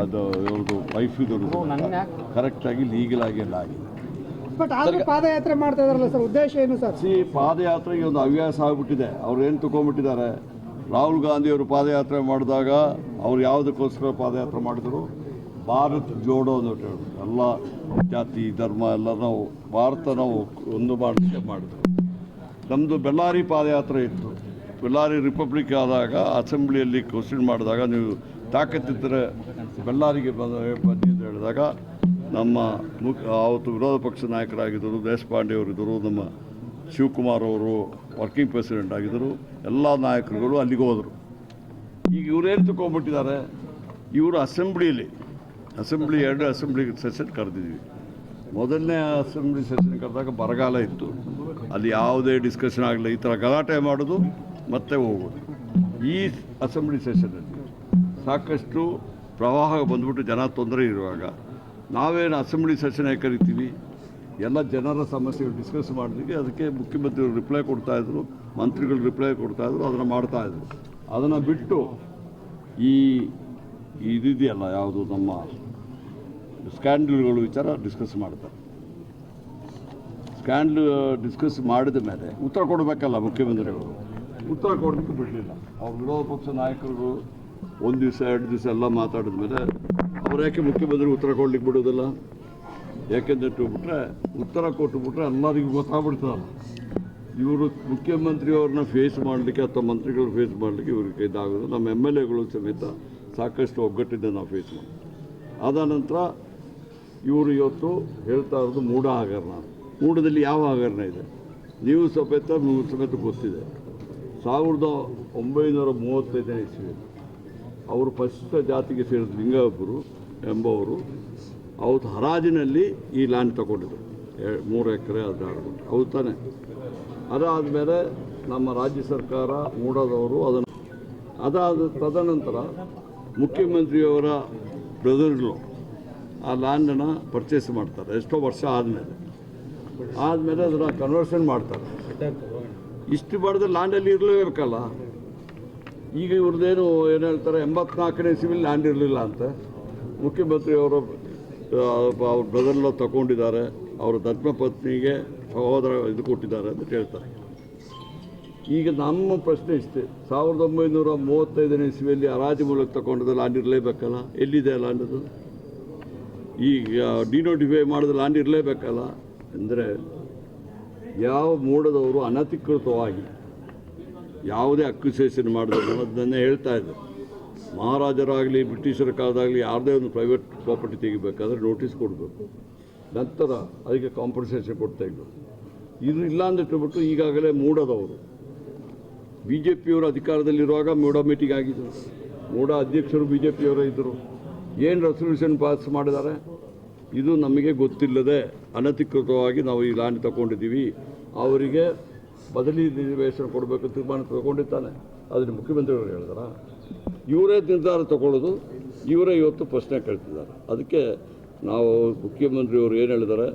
ಅದು ಇವ್ರದ್ದು ಕರೆಕ್ಟಾಗಿ ಲೀಗಲ್ ಆಗಿ ಎಲ್ಲ ಆಗಿದೆ. ಬಟ್ ಆದರೂ ಪಾದಯಾತ್ರೆ ಮಾಡ್ತಾ ಇದಾರಲ್ಲ ಸರ್ ಉದ್ದೇಶ ಏನು ಸರ್? ಸಿ ಪಾದಯಾತ್ರೆಗೆ ಒಂದು ಹವ್ಯಾಸ ಆಗ್ಬಿಟ್ಟಿದೆ. ಅವ್ರು ಏನು ತಗೊಂಡ್ಬಿಟ್ಟಿದ್ದಾರೆ ರಾಹುಲ್ ಗಾಂಧಿ ಅವರು ಪಾದಯಾತ್ರೆ ಮಾಡಿದಾಗ ಅವ್ರು ಯಾವುದಕ್ಕೋಸ್ಕರ ಪಾದಯಾತ್ರೆ ಮಾಡಿದ್ರು? ಭಾರತ್ ಜೋಡೋ ಅಂತ ಹೇಳಿದ್ರು ಎಲ್ಲ ಜಾತಿ ಧರ್ಮ ಎಲ್ಲ ನಾವು ಭಾರತ ನಾವು ಒಂದು ಮಾಡಿದ್ರು. ನಮ್ಮದು ಬೆಳ್ಳಾರಿ ಪಾದಯಾತ್ರೆ ಇತ್ತು. ಬೆಳ್ಳಾರಿ ರಿಪಬ್ಲಿಕ್ ಆದಾಗ ಅಸೆಂಬ್ಲಿಯಲ್ಲಿ ಕ್ವಶನ್ ಮಾಡಿದಾಗ ನೀವು ತಾಕತ್ತಿದ್ದರೆ ಬಳ್ಳಾರಿಗೆ ಬಂದ ಬನ್ನಿ ಅಂತ ಹೇಳಿದಾಗ ನಮ್ಮ ಮುಖ ಆವತ್ತು ವಿರೋಧ ಪಕ್ಷ ನಾಯಕರಾಗಿದ್ದರು, ದೇಶಪಾಂಡೆ ಅವರಿದ್ದರು, ನಮ್ಮ ಶಿವಕುಮಾರ್ ಅವರು ವರ್ಕಿಂಗ್ ಪ್ರೆಸಿಡೆಂಟ್ ಆಗಿದ್ದರು, ಎಲ್ಲ ನಾಯಕರುಗಳು ಅಲ್ಲಿಗೆ ಹೋದರು. ಈಗ ಇವರೇನು ತಗೊಂಡ್ಬಿಟ್ಟಿದ್ದಾರೆ ಇವರು ಅಸೆಂಬ್ಲಿಯಲ್ಲಿ ಅಸೆಂಬ್ಲಿ ಎರಡು ಅಸೆಂಬ್ಲಿ ಸೆಷನ್ ಕರೆದಿದ್ವಿ ಮೊದಲನೇ ಅಸೆಂಬ್ಲಿ ಸೆಷನ್ ಕರೆದಾಗ ಬರಗಾಲ ಇತ್ತು. ಅಲ್ಲಿ ಯಾವುದೇ ಡಿಸ್ಕಷನ್ ಆಗಲಿಲ್ಲ. ಈ ಥರ ಗಲಾಟೆ ಮಾಡೋದು ಮತ್ತೆ ಹೋಗೋದು ಈ ಅಸೆಂಬ್ಲಿ ಸೆಷನಲ್ಲಿ ಸಾಕಷ್ಟು ಪ್ರವಾಹ ಬಂದ್ಬಿಟ್ಟು ಜನ ತೊಂದರೆ ಇರುವಾಗ ನಾವೇನು ಅಸೆಂಬ್ಲಿ ಸೆಷನ್ ಕರಿತೀವಿ? ಎಲ್ಲ ಜನರ ಸಮಸ್ಯೆಗಳು ಡಿಸ್ಕಸ್ ಮಾಡಿದ್ವಿ ಅದಕ್ಕೆ ಮುಖ್ಯಮಂತ್ರಿಗಳು ರಿಪ್ಲೈ ಕೊಡ್ತಾಯಿದ್ರು ಮಂತ್ರಿಗಳು ರಿಪ್ಲೈ ಕೊಡ್ತಾಯಿದ್ರು ಅದನ್ನು ಮಾಡ್ತಾಯಿದ್ರು ಅದನ್ನು ಬಿಟ್ಟು ಈ ಇದಿದೆಯಲ್ಲ ಯಾವುದು ನಮ್ಮ ಸ್ಕ್ಯಾಂಡಲ್ಗಳು ವಿಚಾರ ಡಿಸ್ಕಸ್ ಮಾಡ್ತಾರೆ. ಸ್ಕ್ಯಾಂಡಲ್ ಡಿಸ್ಕಸ್ ಮಾಡಿದ ಮೇಲೆ ಉತ್ತರ ಕೊಡಬೇಕಲ್ಲ ಮುಖ್ಯಮಂತ್ರಿಗಳು. ಉತ್ತರ ಕೊಡಲಿಕ್ಕೆ ಬಿಡಲಿಲ್ಲ. ಅವ್ರ ವಿರೋಧ ಪಕ್ಷ ನಾಯಕರು ಒಂದು ದಿವಸ, ಎರಡು ದಿವಸ ಎಲ್ಲ ಮಾತಾಡಿದ ಮೇಲೆ ಅವ್ರು ಯಾಕೆ ಮುಖ್ಯಮಂತ್ರಿ ಉತ್ತರ ಕೊಡ್ಲಿಕ್ಕೆ ಬಿಡೋದಿಲ್ಲ? ಯಾಕೆಂದ್ರೆ ಬಿಟ್ರೆ, ಉತ್ತರ ಕೊಟ್ಟುಬಿಟ್ರೆ ಎಲ್ಲರಿಗೂ ಗೊತ್ತಾಗ್ಬಿಡ್ತಾರಲ್ಲ ಇವರು ಮುಖ್ಯಮಂತ್ರಿಯವ್ರನ್ನ ಫೇಸ್ ಮಾಡಲಿಕ್ಕೆ ಅಥವಾ ಮಂತ್ರಿಗಳು ಫೇಸ್ ಮಾಡಲಿಕ್ಕೆ ಇವ್ರಿಗೆ ಇದಾಗೋದು ನಮ್ಮ ಎಂ ಎಲ್ ಎಗಳು ಸಮೇತ ಸಾಕಷ್ಟು ಒಗ್ಗಟ್ಟಿಂದ ನಾವು ಫೇಸ್ ಮಾಡಿ ಆದ ನಂತರ ಇವರು ಇವತ್ತು ಹೇಳ್ತಾ ಇರೋದು ಮೂಢ ಹಗರಣ. ಮೂಢದಲ್ಲಿ ಯಾವ ಹಗರಣ ಇದೆ? ನೀವು ಸಮೇತ ನೀವು ಸಮೇತ ಗೊತ್ತಿದೆ. ಸಾವಿರದ ಒಂಬೈನೂರ ಮೂವತ್ತೈದನೇ ಇಸ್ವಿ ಅವರು ಫಸ್ಟ್ ಜಾತಿಗೆ ಸೇರಿದ ಲಿಂಗಬ್ಬರು ಎಂಬವರು ಅವತ್ತು ಹರಾಜಿನಲ್ಲಿ ಈ ಲ್ಯಾಂಡ್ ತಗೊಂಡಿದ್ರು. ಮೂರು ಎಕರೆ ಹದಿನಾರು ಹೌದು ತಾನೆ. ಅದಾದಮೇಲೆ ನಮ್ಮ ರಾಜ್ಯ ಸರ್ಕಾರ ಮೂಡದವರು ಅದನ್ನು ಅದಾದ ತದನಂತರ ಮುಖ್ಯಮಂತ್ರಿಯವರ ಬ್ರದರ್ಗಳು ಆ ಲ್ಯಾಂಡನ್ನು ಪರ್ಚೇಸ್ ಮಾಡ್ತಾರೆ. ಎಷ್ಟೋ ವರ್ಷ ಆದಮೇಲೆ. ಆದಮೇಲೆ ಅದನ್ನು ಕನ್ವರ್ಷನ್ ಮಾಡ್ತಾರೆ. ಇಷ್ಟು ಬಡ್ದು ಲ್ಯಾಂಡಲ್ಲಿ ಇರಲೇಬೇಕಲ್ಲ ಈಗ ಇವ್ರದ್ದೇನು ಏನು ಹೇಳ್ತಾರೆ, ಎಂಬತ್ನಾಲ್ಕನೇ ಸಿವಿಲ್ ಲ್ಯಾಂಡ್ ಇರಲಿಲ್ಲ ಅಂತ. ಮುಖ್ಯಮಂತ್ರಿ ಮುಖ್ಯಮಂತ್ರಿಯವರು ಅವ್ರ ಬ್ರದರ್ಲ ತಗೊಂಡಿದ್ದಾರೆ. ಅವರ ಧರ್ಮಪತ್ನಿಗೆ ಸಹೋದರ ಇದು ಕೊಟ್ಟಿದ್ದಾರೆ ಅಂತ ಹೇಳ್ತಾರೆ. ಈಗ ನಮ್ಮ ಪ್ರಶ್ನೆ ಇಷ್ಟೇ. ಸಾವಿರದ ಒಂಬೈನೂರ ಮೂವತ್ತೈದನೇ ಇಸ್ವಿಯಲ್ಲಿ ಹರಾಜು ಮೂಲಕ ತಗೊಂಡದ್ದು ಲ್ಯಾಂಡ್ ಇರಲೇಬೇಕಲ್ಲ ಎಲ್ಲಿದೆ ಲ್ಯಾಂಡ್ ಅದು? ಈಗ ಡಿನೋಟಿಫೈ ಮಾಡಿದ ಲ್ಯಾಂಡ್ ಇರಲೇಬೇಕಲ್ಲ ಅಂದರೆ ಯಾವ ಮೂಡದವರು ಅನಧಿಕೃತವಾಗಿ ಯಾವುದೇ ಅಕ್ಯುಸೇಷನ್ ಮಾಡಿದ್ರು ಅನ್ನೋದನ್ನೇ ಹೇಳ್ತಾ ಇದ್ದರು ಮಹಾರಾಜರಾಗಲಿ, ಬ್ರಿಟಿಷರ ಕಾಲದಾಗಲಿ ಯಾರದೇ ಒಂದು ಪ್ರೈವೇಟ್ ಪ್ರಾಪರ್ಟಿ ತೆಗಿಬೇಕಾದ್ರೆ ನೋಟಿಸ್ ಕೊಡಬೇಕು. ನಂತರ ಅದಕ್ಕೆ ಕಾಂಪನ್ಸೇಷನ್ ಕೊಡ್ತಾ ಇದ್ರು. ಇದು ಇಲ್ಲ ಅಂದಿಟ್ಟುಬಿಟ್ಟು ಈಗಾಗಲೇ ಮೂಡದವರು ಬಿ ಜೆ ಪಿಯವರು ಅಧಿಕಾರದಲ್ಲಿರುವಾಗ ಮೂಡ ಮೀಟಿಂಗ್ ಆಗಿದ್ದರು ಮೂಡ ಅಧ್ಯಕ್ಷರು ಬಿ ಜೆ ಪಿಯವರೇ ಇದ್ದರು ಏನು ರೆಸಲ್ಯೂಷನ್ ಪಾಸ್ ಮಾಡಿದ್ದಾರೆ? ಇದು ನಮಗೆ ಗೊತ್ತಿಲ್ಲದೆ ಅನಧಿಕೃತವಾಗಿ ನಾವು ಈ ಲ್ಯಾಂಡ್ ತಗೊಂಡಿದ್ದೀವಿ. ಅವರಿಗೆ ಬದಲಿ ನಿವೇಶನ ಕೊಡಬೇಕು ತೀರ್ಮಾನ ತಗೊಂಡಿದ್ದಾನೆ. ಅದನ್ನು ಮುಖ್ಯಮಂತ್ರಿಗಳು ಹೇಳಿದಾರ, ಇವರೇ ನಿರ್ಧಾರ ತಗೊಳ್ಳೋದು, ಇವರೇ ಇವತ್ತು ಪ್ರಶ್ನೆ ಕೇಳ್ತಿದ್ದಾರೆ. ಅದಕ್ಕೆ ನಾವು ಮುಖ್ಯಮಂತ್ರಿಯವರು ಏನು ಹೇಳಿದ್ದಾರೆ